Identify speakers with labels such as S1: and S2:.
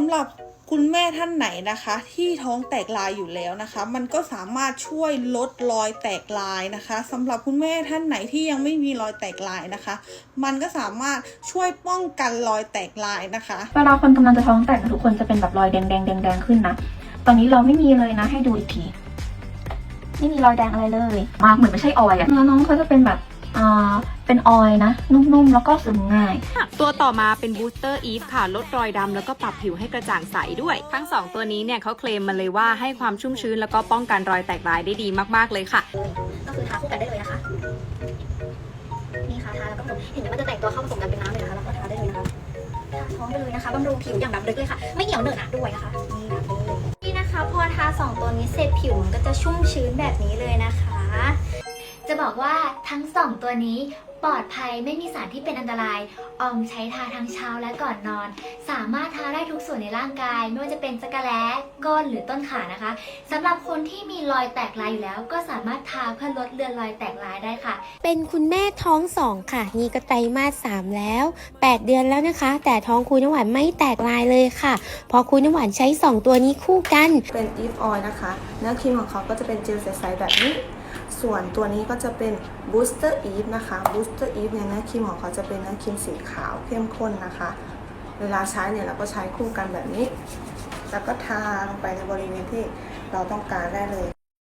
S1: ำหรับคุณแม่ท่านไหนนะคะ ที่ท้องแตกลายอยู่แล้วนะคะ มันก็สามารถช่วยลดรอยแตกลายนะคะสำหรับคุณแม่ท่านไหนที่ยังไม่มีรอยแตกลายนะคะ มันก็สามารถช่วยป้องกันรอยแตกลายนะคะ
S2: เวลาคนกำลังจะท้องแตกนะทุกคนจะเป็นแบบรอยแดงแดงแดงแดงๆขึ้นนะตอนนี้เราไม่มีเลยนะ ให้ดูอีกทีไม่มีรอยแดงอะไรเลยมากเหมือนไม่ใช่ออยล์อะแล้วน้องเขาจะเป็นแบบอ่า เป็นออยล์นะ นุ่มๆ แล้วก็ซึมง่าย
S3: ตัวต่อมาเป็น Booster Eve ค่ะ ลดรอยดำแล้วก็ปรับผิวให้กระจ่างใสด้วย ทั้ง 2 ตัวนี้เนี่ยเขาเคลมมาเลยว่าให้ความชุ่มชื้นแล้วก็ป้องกันรอยแตกลายได้ดีมากๆเลยค่ะ
S4: ก็คือทาคู่กันได้เลยนะคะ นี่ค่ะทาแล้วก็ผสมเห็นไหมมันจะแตกตัวเข้าผสมกันเป็นน้ำเลยนะคะแล้วก็ทาได้เลยนะคะทาท้องไปเลยนะคะบำรุงผิวอย่างดำลึกเลยค่ะ ไม่เหนียวเหนอะหนะด้วยนะคะ นี่แบบนี้เลยนี่นะคะพอทาสองตัวนี้เสร็จผิวมันก็จะชุ่มชื้นแบบนี้เลยนะคะ จะบอกว่าทั้งสองตัวนี้ปลอดภัยไม่มีสารที่เป็นอันตราย ออมใช้ทาทั้งเช้าและก่อนนอน สามารถทา ส่วนในร่างกาย ไม่ว่าจะเป็นจักระแล้ก้นหรือต้นขานะคะสำหรับคนที่มีรอยแตกลายอยู่แล้ว ก็สามารถทาเพื่อลดเลือนรอยแตกลายได้ค่ะ
S5: เป็นคุณแม่ท้องสองค่ะ นี่ก็ไตรมาสสามแล้ว 8 เดือนแล้วนะคะ แต่ท้องคุณน้ำหวานไม่แตกลายเลยค่ะเพราะคุณน้ำหวานใช้ 2 ตัวนี้คู่กัน
S1: เป็น Eve Oil นะคะ เนื้อครีมของเขาก็จะเป็นเจลใสๆแบบนี้ส่วนตัวนี้ก็จะเป็น Booster Eve นะคะ Booster Eve เนี่ยเนื้อครีมของเขาจะเป็นเนื้อครีมสีขาวเข้มข้นนะคะ เวลาใช้เนี่ยเราก็ใช้คู่กันแบบนี้ แล้วก็ทาลงไปในบริเวณที่เราต้องการได้เลย